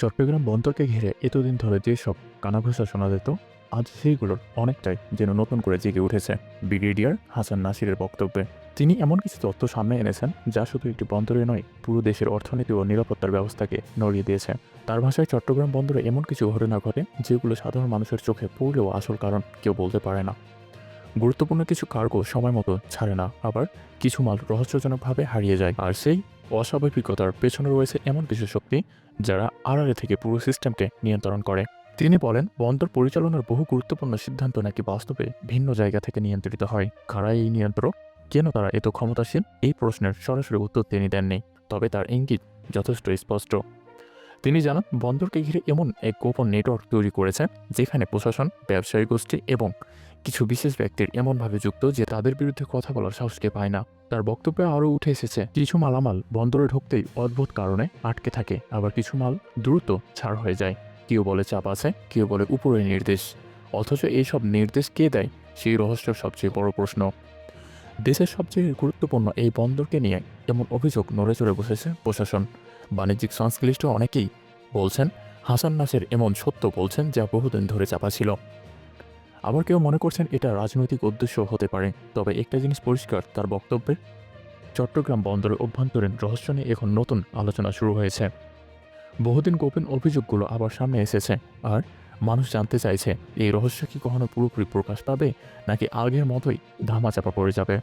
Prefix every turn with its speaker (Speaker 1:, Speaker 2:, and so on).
Speaker 1: চট্টগ্রাম বন্দরকে ঘিরে এতদিন ধরে যেসব কানাঘোষা শোনা যেত, আজ সেইগুলোর অনেকটাই যেন নতুন করে জেগে উঠেছে ব্রিগেডিয়ার হাসান নাসিরের বক্তব্যে। তিনি এমন কিছু তথ্য সামনে এনেছেন যা শুধু একটি বন্দরে নয়, পুরো দেশের অর্থনীতি ও নিরাপত্তার ব্যবস্থাকে নড়িয়ে দিয়েছে। তার ভাষায় চট্টগ্রাম বন্দরে এমন কিছু ঘটনা ঘটে যেগুলো সাধারণ মানুষের চোখে পড়লেও আসল কারণ কেউ বলতে পারে না। গুরুত্বপূর্ণ কিছু কার্গো সময় মতো ছাড়ে না, আবার কিছু মাল রহস্যজনকভাবে হারিয়ে যায়। আর সেই অস্বাভাবিকতার পেছনে রয়েছে এমন কিছু শক্তি যারা আড়ালে থেকে পুরো সিস্টেমকে নিয়ন্ত্রণ করে। তিনি বলেন, বন্দর পরিচালনার বহু গুরুত্বপূর্ণ সিদ্ধান্ত নাকি বাস্তবে ভিন্ন জায়গা থেকে নিয়ন্ত্রিত হয়। কারা এই নিয়ন্ত্রক? কেন তারা এত ক্ষমতাসীন এই প্রশ্নের সরাসরি উত্তর তিনি দেননি, তবে তার ইঙ্গিত যথেষ্ট স্পষ্ট। তিনি জানান, বন্দরকে ঘিরে এমন এক গোপন নেটওয়ার্ক তৈরি করেছে, যেখানে প্রশাসন, ব্যবসায়ী গোষ্ঠী এবং কিছু বিশেষ ব্যক্তির এমনভাবে যুক্ত যে তাদের বিরুদ্ধে কথা বলার সাহসকে পায় না। তার বক্তব্যে আরও উঠে এসেছে, কিছু মালামাল বন্দরে ঢুকতেই অদ্ভুত কারণে আটকে থাকে, আবার কিছু মাল দ্রুত ছাড় হয়ে যায়। কেউ বলে চাপ আছে, কেউ বলে উপরে নির্দেশ। অথচ এইসব নির্দেশ কে দেয়? সেই রহস্য সবচেয়ে বড় প্রশ্ন। দেশের সবচেয়ে গুরুত্বপূর্ণ এই বন্দরকে নিয়ে এমন অভিযোগ নড়ে চড়ে বসেছে প্রশাসন। বাণিজ্যিক সংশ্লিষ্ট অনেকেই বলছেন, হাসান নাসের এমন সত্য বলছেন যা বহুদিন ধরে চাপা ছিল। আবার কেউ মনে করছেন এটা রাজনৈতিক উদ্দেশ্য হতে পারে, তবে একটা জিনিস পরিষ্কার, তার বক্তব্যে চট্টগ্রাম বন্দরের অভ্যন্তরীণ রহস্য নিয়ে এখন নতুন আলোচনা শুরু হয়েছে। বহুদিন গোপন অভিযোগগুলো আবার সামনে এসেছে, আর মানুষ জানতে চাইছে, এই রহস্য কি কখনো পুরোপুরি প্রকাশ পাবে, নাকি আগের মতোই ধামাচাপা পড়ে যাবে?